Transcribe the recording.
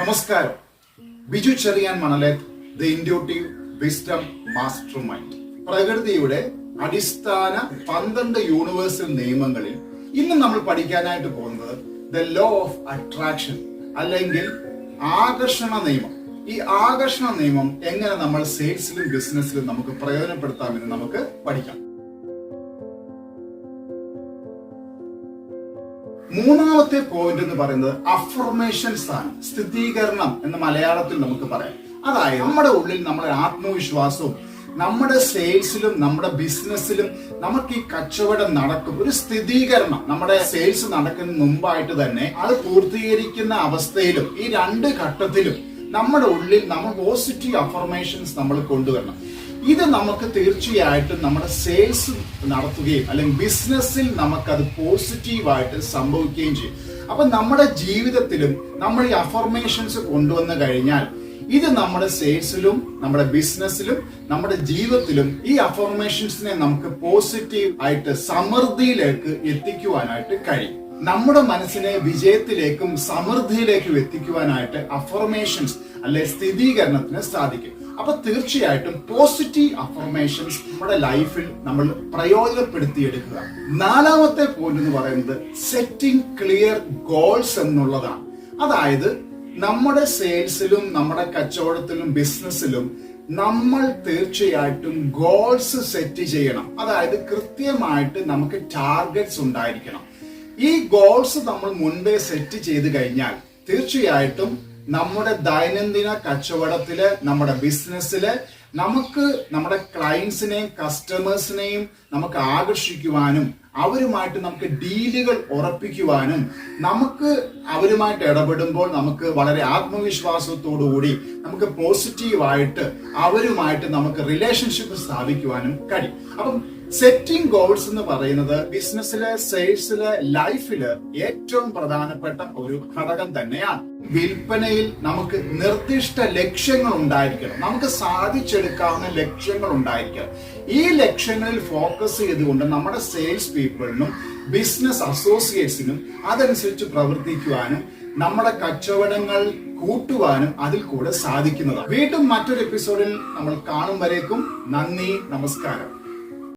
നമസ്കാരം. Biju Cherian Manaleth the intuitive wisdom mastermind പ്രകൃതിയുടെ അടിസ്ഥാന പന്ത്രണ്ട് യൂണിവേഴ്സൽ നിയമങ്ങളിൽ ഇന്ന് നമ്മൾ പഠിക്കാനായിട്ട് പോകുന്നത് ദ ലോ ഓഫ് അട്രാക്ഷൻ അല്ലെങ്കിൽ ആകർഷണ നിയമം. ഈ ആകർഷണ നിയമം എങ്ങനെ നമ്മൾ സെയിൽസിലും ബിസിനസ്സിലും നമുക്ക് പ്രയോജനപ്പെടുത്താമെന്ന് നമുക്ക് പഠിക്കാം. മൂന്നാമത്തെ പോയിന്റ് എന്ന് പറയുന്നത് അഫർമേഷൻസ് ആണ്. സ്ഥിരീകരണം എന്ന് മലയാളത്തിൽ നമുക്ക് പറയാം. അതായത് നമ്മുടെ ഉള്ളിൽ നമ്മുടെ ആത്മവിശ്വാസവും നമ്മുടെ സെയിൽസിലും നമ്മുടെ ബിസിനസ്സിലും നമുക്ക് ഈ കച്ചവടം നടക്കും. ഒരു സ്ഥിരീകരണം നമ്മുടെ സെയിൽസ് നടക്കുന്ന മുമ്പായിട്ട് തന്നെ അത് പൂർത്തീകരിക്കുന്ന അവസ്ഥയിലും ഈ രണ്ട് ഘട്ടത്തിലും നമ്മുടെ ഉള്ളിൽ നമ്മൾ പോസിറ്റീവ് അഫർമേഷൻസ് നമ്മൾ കൊണ്ടുവരണം. ഇത് നമുക്ക് തീർച്ചയായിട്ടും നമ്മുടെ സെയിൽസ് നടത്തുകയും അല്ലെങ്കിൽ ബിസിനസ്സിൽ നമുക്കത് പോസിറ്റീവായിട്ട് സംഭവിക്കുകയും ചെയ്യും. അപ്പൊ നമ്മുടെ ജീവിതത്തിലും നമ്മൾ ഈ അഫർമേഷൻസ് കൊണ്ടുവന്നു കഴിഞ്ഞാൽ ഇത് നമ്മുടെ സെയിൽസിലും നമ്മുടെ ബിസിനസ്സിലും നമ്മുടെ ജീവിതത്തിലും ഈ അഫർമേഷൻസിനെ നമുക്ക് പോസിറ്റീവ് ആയിട്ട് സമൃദ്ധിയിലേക്ക് എത്തിക്കുവാനായിട്ട് കഴിയും. നമ്മുടെ മനസ്സിനെ വിജയത്തിലേക്കും സമൃദ്ധിയിലേക്കും എത്തിക്കുവാനായിട്ട് അഫർമേഷൻസ് അല്ലെ സ്ഥിരീകരണത്തിന് സാധിക്കും. അപ്പൊ തീർച്ചയായിട്ടും പോസിറ്റീവ് അഫർമേഷൻസ് നമ്മുടെ ലൈഫിൽ നമ്മൾ പ്രയോജനപ്പെടുത്തിയെടുക്കുക. നാലാമത്തെ പോയിന്റ് എന്ന് പറയുന്നത് സെറ്റിംഗ് ക്ലിയർ ഗോൾസ് എന്നുള്ളതാണ്. അതായത് നമ്മുടെ സെയിൽസിലും നമ്മുടെ കച്ചവടത്തിലും ബിസിനസ്സിലും നമ്മൾ തീർച്ചയായിട്ടും ഗോൾസ് സെറ്റ് ചെയ്യണം. അതായത് കൃത്യമായിട്ട് നമുക്ക് ടാർഗറ്റ്സ് ഉണ്ടായിരിക്കണം. ഈ ഗോൾസ് നമ്മൾ മുൻപേ സെറ്റ് ചെയ്ത് കഴിഞ്ഞാൽ തീർച്ചയായിട്ടും നമ്മുടെ ദൈനംദിന കച്ചവടത്തിൽ നമ്മുടെ ബിസിനസ്സിൽ നമുക്ക് നമ്മുടെ ക്ലയൻസിനെയും കസ്റ്റമേഴ്സിനെയും നമുക്ക് ആകർഷിക്കുവാനും അവരുമായിട്ട് നമുക്ക് ഡീലുകൾ ഉറപ്പിക്കുവാനും നമുക്ക് അവരുമായിട്ട് ഇടപെടുമ്പോൾ നമുക്ക് വളരെ ആത്മവിശ്വാസത്തോടു കൂടി നമുക്ക് പോസിറ്റീവായിട്ട് അവരുമായിട്ട് നമുക്ക് റിലേഷൻഷിപ്പ് സ്ഥാപിക്കുവാനും കഴിയും. അപ്പം സെറ്റിംഗ് ഗോൾസ് എന്ന് പറയുന്നത് ബിസിനസ്സിൽ സെയിൽസിൽ ലൈഫിൽ ഏറ്റവും പ്രധാനപ്പെട്ട ഒരു ഘടകം തന്നെയാണ്. വിൽപ്പനയിൽ നമുക്ക് നിർദ്ദിഷ്ട ലക്ഷ്യങ്ങൾ ഉണ്ടായിരിക്കണം. നമുക്ക് സാധിച്ചെടുക്കാവുന്ന ലക്ഷ്യങ്ങൾ ഉണ്ടായിരിക്കണം. ഈ ലക്ഷ്യങ്ങളിൽ ഫോക്കസ് ചെയ്തുകൊണ്ട് നമ്മുടെ സെയിൽസ് പീപ്പിളിനും ബിസിനസ് അസോസിയേറ്റ്സിനും അതനുസരിച്ച് പ്രവർത്തിക്കുവാനും നമ്മുടെ കച്ചവടങ്ങൾ കൂട്ടുവാനും അതിൽ കൂടെ സാധിക്കുന്നതാണ്. വീണ്ടും മറ്റൊരു എപ്പിസോഡിൽ നമ്മൾ കാണും വരേക്കും. നന്ദി നമസ്കാരം.